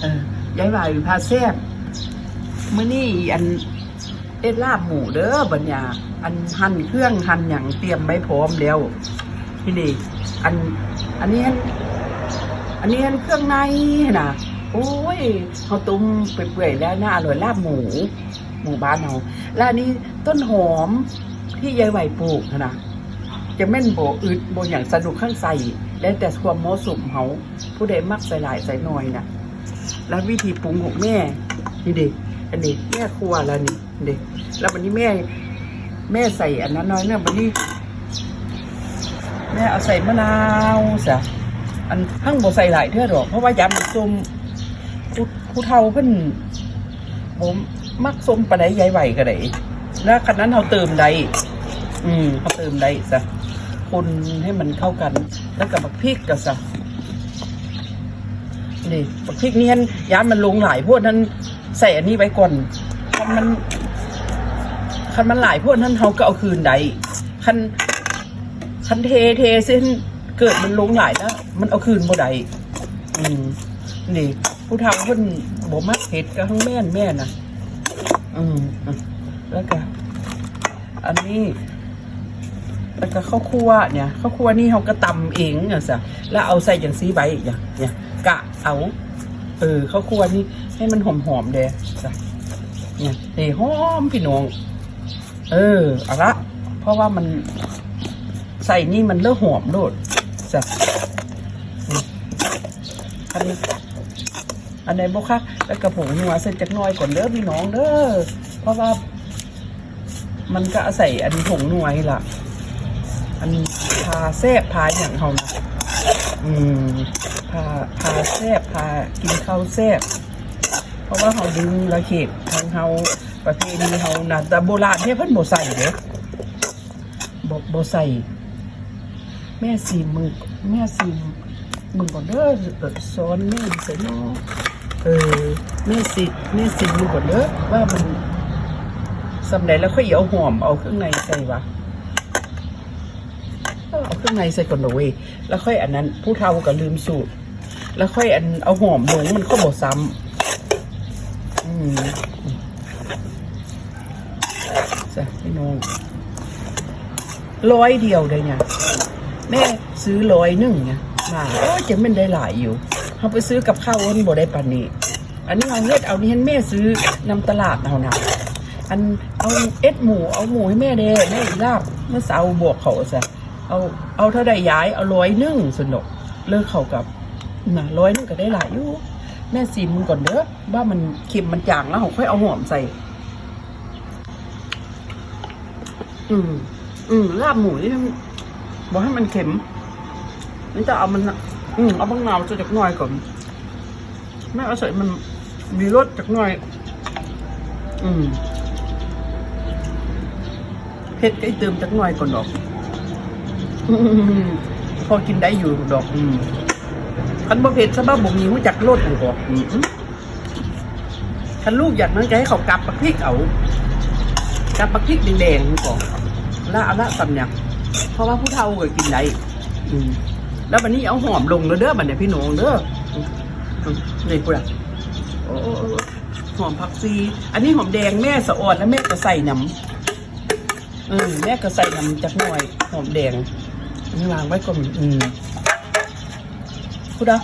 เออยายไหวพาแซ่บมื้อนี้อันเอ็ดลาบหมูเด้อบัญญาอันหั่นเครื่องหั่นหยังเตรียมไว้พร้อมแล้วที่นี่ อัน อันนี้อันอันนี้อันเครื่องในนะโอ้ยเขาตุ้มเปื่อยๆแล้วน่าอร่อยลาบหมู หมู่บ้านเราแล้วนนี้ต้นหอมที่ยายไหวปลูกนะจะแม่นโบอึดโบอย่างสนุกข้างใส่แล้วแต่ความโมสุมเขาผู้ใดมักใส่หลายใส่น้อยนะ แล้ววิธีปรุงของแม่นี่เด็กอันนี้แม่ครัวแล้วนี่เด็กแล้ววันนี้แม่ แม่ใส่อันนั้นน้อยเนี่ยวันนี้ แม่เอาใส่มะนาวสะอันข้งโบใส่หลายเท่าหรอกเพราะว่ายำมันซุมผู้เฒ่าเพิ่นผมมักส้มปลาไหลใหญ่ไหวก็ได้แล้วคันนั้นเราเติมใดอืมเขาเติมใดซะคนให้มันเข้ากัน แล้วกับพริกก็ซะ นี่บักพริกนียนยานมันลงหลายพวกนั้นใส่อันนี้ไว้ก่อนคันมันคันมันหลายพวกนั้นเขาก็เอาคืนใดคันคันเทเทเส้นเกิดมันลงหลายแล้วมันเอาคืนบ่ได้อืมนี่ผู้เฒ่าเพิ่นบ่มักเผ็ดก็ทั้งแม่นแม่น่ะ อืมแล้วก็อันนี้แล้วก็ข้าวคั่วเนี่ยข้าวคั่วนี่เขาก็ตำเองอะสะแล้วเอาใส่อย่างซีใบอย่างเนี่ย กะเอา เออข้าวคั่วนี่ให้มันหอมๆเด้สะเนี่ยเฮ้หอมพี่น้อง เออเอาละเพราะว่ามันใส่นี่มันเลือหอมโดดสะอันนี้อันไหนบ่คะแล้วกระผงนัวเส้นจักน้อยก่อนเด้อพี่น้องเด้อเพราะว่า มันก็อาศัยอันผงนัวนี่ล่ะ อันพาแซบพาอย่างเขานะอืม พาพาแซบพากินข้าวแซบเพราะว่าเขาดึงระเขตทางเขาประเพณีเขานะแต่โบราณเนี่ยเพิ่นบ่ใส่เด้บ่บ่ใส่แม่สีมือแม่สีมือก่อนเด้อซ้อนแม่ใส่เนาะเออแม่สีแม่สีมือก่อนเด้อว่ามันสำไหนแล้วค่อยเอาหอมเอาเครื่องในใส่วะ เอาเครื่องในใส่ก่อนเด้อเว้ยแล้วค่อยอันนั้น ผู้เฒ่าก็ลืมสูตร แล้วค่อยอันเอาหอมลงมันก็บ่ซ้ำอืมจ้ะพี่น้องร้อยเดียวเลยเนี่ยแม่ซื้อร้อยหนึ่งเนี่ยมาโอ้จะไม่ได้หลายอยู่เขาไปซื้อกับข้าวอันบ่ได้ปานนี้ อันนี้เอาเฮ็ดเอานี่ให้แม่ซื้อนำตลาดเอานะอันเอาเอ็ดหมูเอาหมูให้แม่เด้แม่ลาบเมื่อเสาร์บวกเขาซะ เอาเอาเท่าใดย้ายเอาร้อยหนึ่งสนุกเลิกเขากับน่ะร้อยหนึ่งก็ได้หลายอยู่แม่ซีมึงก่อนเด้อว่ามันเค็มมันจางแล้วเขาค่อยเอาหอมใส่ อืม อืมลาบหมูนี่บอกให้มันเค็มนี่จะเอามันอืมเอาบางนาวจะจากหน่อยก่อนแม่เอาใส่มันมีรสจากหน่อย อืมเผ็ดก็เติมจากหน่อยก่อนดอกอืม พอกินได้อยู่ดอกอืมคันบ่เผ็ดซะบ้าบ่มีหูจักรสอยู่ดอกอืมคันลูกอยากนั้นจะให้เขากลับปักพริกเอากลับปักพริกแดงๆก่อนละเอาละสำเนี่ยเพราะว่าผู้เฒ่าก็กินได้แล้ววันนี้เอาหอมลงแล้วเด้อบัดเนี่ยพี่น้องเด้อนี่กูละโอ้โอ้โอ้หอมผักซีอันนี้หอมแดงแม่สะออนแล้วแม่ก็ใส่น้ำอืมแม่ก็ใส่น้ำจักหน่อย หอมแดง นนี้วางไว้ก่อนอืมกูละ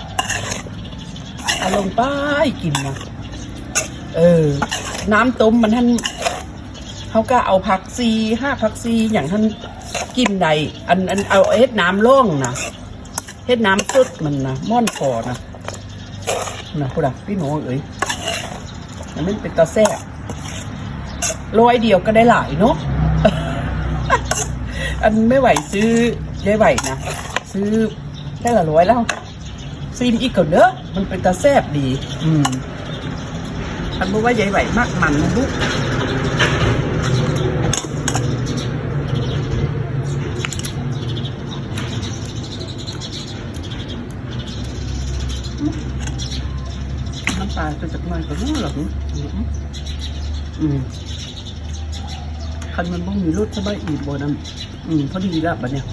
เอาลงไปกินนะเออ น้ำต้มมันท่านเขาก็เอาผักซีห้าผักซีอย่างท่านกินใดอันอันเอาเฮ็ดน้ำล่องนะเฮ็ดน้ำซุดมันนะม่อนคอนะนะพูดอะพี่หนูเอ้ยมันเป็นตาแซ่ร้อยเดียวก็ได้หลายเนาะอันไม่ไหวซื้อ ยายไหวนะซื้อได้ละร้อยแล้วซีมอีกก่อนเนอะมันเป็นตาแซบดี อืมอันบอกว่ายายไหวมากมันนะลูกน้ำปลาจะจากหนก็รู้หรอกอืมอืมคันมันบ่มีรสสบายอีกบ่นั่นอืมพอดีแล้วบัดเนี้ย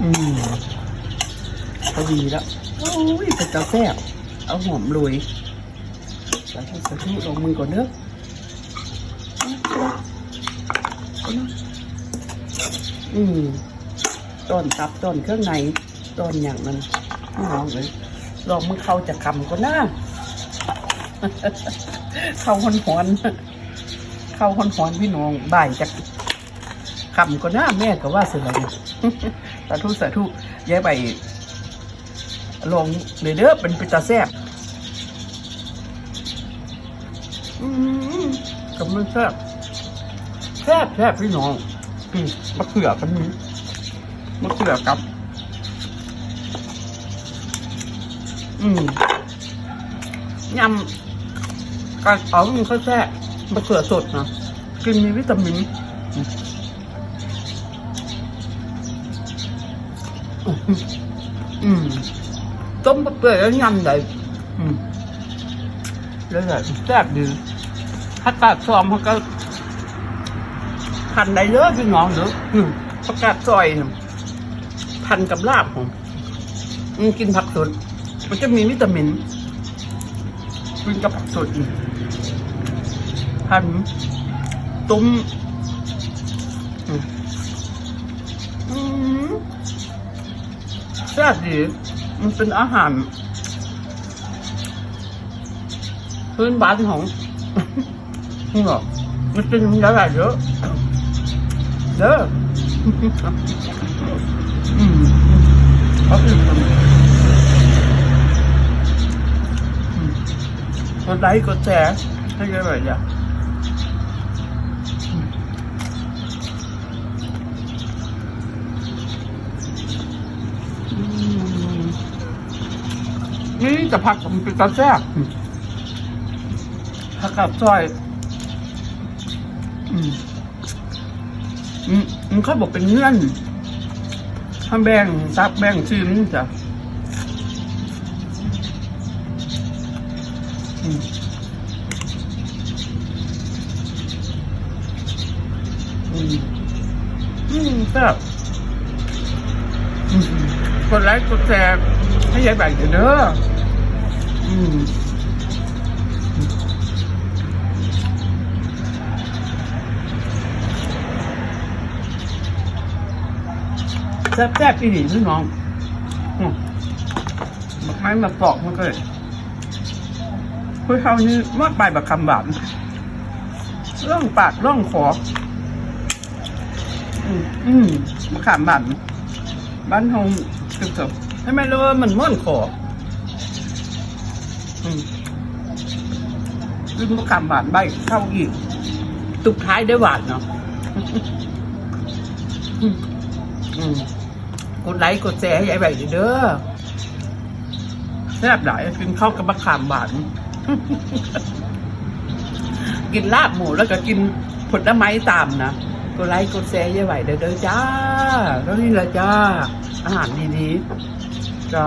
อืมพอดีแล้วโอ้ยเป็นตาแซ่บเอาหอมโรยสาธุสาธุลงมือก่อนเด้ออืมต้นตับต้นเครื่องในต้นอย่างมันน้องเลยลองมึงเข้าจะคำก็น่าเข้าหอนหอนเข้าหอนหอนพี่น้องบ่ายจากคำก็น่าแม่ก็ว่าเสร็จแล้วเนี่ย สาธุสาธุยายไปลองเลยเด้อเป็นปิตาแซบอืมกับมันแซบแซบแซบพี่น้องอืมมะเขือกันนี้มะเขือกับ อืมยำการเอามันค่อยแซ่บมะเขือสดนะกินมีวิตามิน อืมต้มมะเขือแล้วยำได้อืมแล้วแบบแซ่บดีถ้ากาดซอมเขาก็พันได้เยอะพี่น้องเด้ออืมผักกาดซอยนพันกับลาบผมกินผักสดมันจะมีวิตามินกินกับผักสดพันตุ้มอืม แซ่บดีมันเป็นอาหาร พื้นบ้านของนี่หรอมันเป็นอะไรเยอะเด้ออืมเขาอื่นทำกดไลค์กดแชร์ให้กันหน่อยจ้ะ นี่จะผักมันเป็นตาแซ่บผักกับซอย อืมอืมมันเขาบอกเป็นเงื่อนทำแบ่งซับแบ่งชิมจ้ะอืมอืมอืมแบบอืมกดไลค์กดแชร์ให้ยายแบ่งเด้อ อืมแซ่บแซ่บอีหลีพี่น้องอืมบักไม้มาปอกมันก็เลยคุยเท่านี้มากไปแบบคำบาปเรื่องปากเรื่องขออืมอืมมะขามบันบ้านเฮาคือกับให้แม่รู้ว่ามันม่วนคอ อืมคือมะขามบานใบเข้าอีกตุกท้ายได้หวานเนาะอืมอืมกดไลค์กดแชร์ให้ยายใบเด้อแซ่บหลายกินข้าวกับมะขามบาน กินลาบหมูแล้วก็กินผลไม้ตามนะกดไลค์กดแชร์ยายไหวเด้อเด้อจ้าแล้วนี่แหละจ้า อาหารดีๆจ้า